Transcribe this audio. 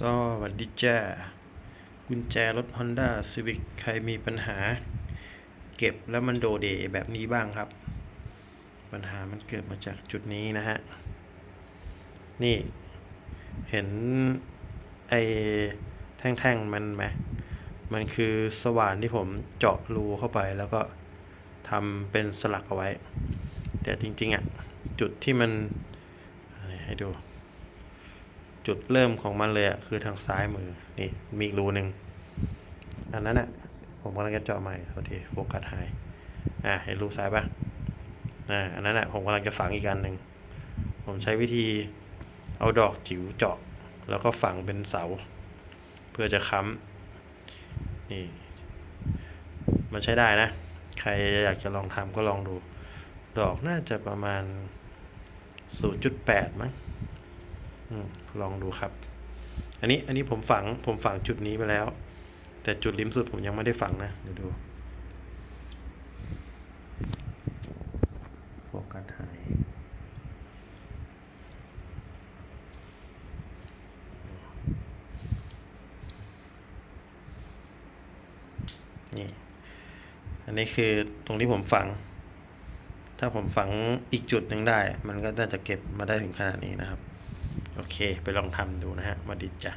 สวัสดีจ้ากุญแจรถ Honda Civic ใครมีปัญหา เก็บแล้วมันโดเดแบบนี้บ้างครับ ปัญหามันเกิดมาจากจุดนี้นะฮะ นี่เห็นไอ้แท่งๆมันไหมมันคือสว่านที่ผมเจาะรูเข้าไปแล้วก็ทำเป็นสลักเอาไว้ แต่จริงๆอะ จุดที่มันให้ดู จุดเริ่มของมันเลยอะคือทางซ้ายมือนี่มีอีกรูหนึ่งอันนั้นอะผมกำลังจะเจาะใหม่โทษทีโฟกัสหายอะเห็นรูซ้ายปะอ่าอันนั้นอะผมกำลังจะฝังอีกอันหนึ่งผมใช้วิธีเอาดอกจิ๋วเจาะ แล้วก็ฝังเป็นเสา เพื่อจะค้ำนี่ มันใช้ได้นะ ใครอยากจะลองทำก็ลองดู ดอกน่าจะประมาณ 0.8มั้ง ลองดูครับ อันนี้อันนี้ผมฝังผมฝังจุดนี้ไปแล้ว แต่จุดริมสุดผมยังไม่ได้ฝังนะเดี๋ยวดูโฟกัสหายนี่อันนี้คือตรงที่ผมฝัง ถ้าผมฝังอีกจุดหนึ่งได้ มันก็น่าจะเก็บมาได้ถึงขนาดนี้นะครับ โอเค ไปลองทำดูนะฮะมาดิจ้ะ